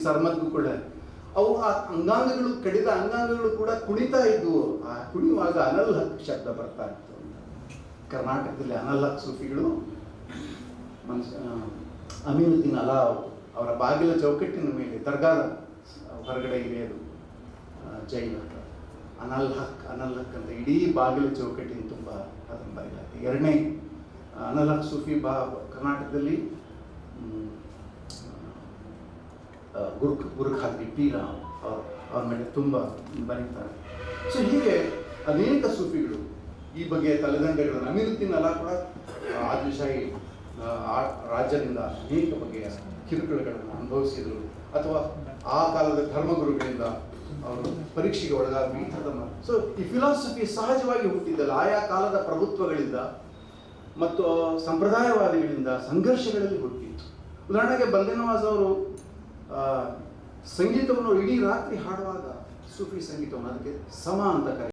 ಸರ್ಮದ್ಗೂ ಕೂಡ. ಅವು ಆ ಅಂಗಾಂಗಗಳು ಕಡಿದ ಅಂಗಾಂಗಗಳು ಕೂಡ ಕುಣಿತಾ ಇದ್ವು. ಆ ಕುಣಿಯುವಾಗ ಅನಲ್ ಶಬ್ದ ಬರ್ತಾ ಇತ್ತು ಕರ್ನಾಟಕದಲ್ಲಿ ಅನಲ್ ಹಕ್ ಸೂಫಿಗಳು ಆ, ಅಮೀನುದ್ದೀನ್ ಅಲಾವ್ ಅವರ ಬಾಗಿಲ ಚೌಕಟ್ಟಿನ ಮೇಲೆ ದರ್ಗಾದ ಹೊರಗಡೆ ಇದೆ ಅದು ಜೈನ ಅನಲ್ ಹಕ್ ಅನಲ್ ಹಕ್ ಅಂತ ಇಡೀ ಬಾಗಿಲ ಚೌಕಟ್ಟಿನ ತುಂಬ ಅದನ್ನು ಬರೆಯಲಾಗಿದೆ ಎರಡನೇ ಅನಲ್ ಸೂಫಿ ಬಾ ಕರ್ನಾಟಕದಲ್ಲಿ ಗುರು ಪೀರ ಅವ್ರ ಅವ್ರ ಮೇಲೆ ತುಂಬ ಬರೀತಾರೆ. ಸೊ ಹೀಗೆ ಅನೇಕ ಸೂಫಿಗಳು ಈ ಬಗ್ಗೆ ತಲೆದಂಡೆಗಳನ್ನು ಅಮಿರುದ್ದೀನ್ ಅಲ್ಲ ಕೂಡ ಆದಿಶಾಹಿ ರಾಜ್ಯದಿಂದ ಅನೇಕ ಬಗೆಯ ಕಿರುಕುಳಗಳನ್ನು ಅನುಭವಿಸಿದರು. ಅಥವಾ ಆ ಕಾಲದ ಧರ್ಮಗುರುಗಳಿಂದ ಅವರು ಪರೀಕ್ಷೆಗೆ ಒಳಗಾಗಿ ಈ ಥರದ ಸೊ ಈ ಫಿಲಾಸಫಿ ಸಹಜವಾಗಿ ಹುಟ್ಟಿದ್ದಲ್ಲ. ಆಯಾ ಕಾಲದ ಪ್ರಭುತ್ವಗಳಿಂದ ಮತ್ತು ಸಂಪ್ರದಾಯವಾದಿಗಳಿಂದ ಸಂಘರ್ಷಗಳಲ್ಲಿ ಹುಟ್ಟಿತ್ತು. ಉದಾಹರಣೆಗೆ ಬಂದೇನವಾಜ್ ಅವರು ಸಂಗೀತವನ್ನು ಇಡೀ ರಾತ್ರಿ ಹಾಡುವಾಗ ಸೂಫಿ ಸಂಗೀತವನ್ನು ಅದಕ್ಕೆ ಸಮ ಅಂತ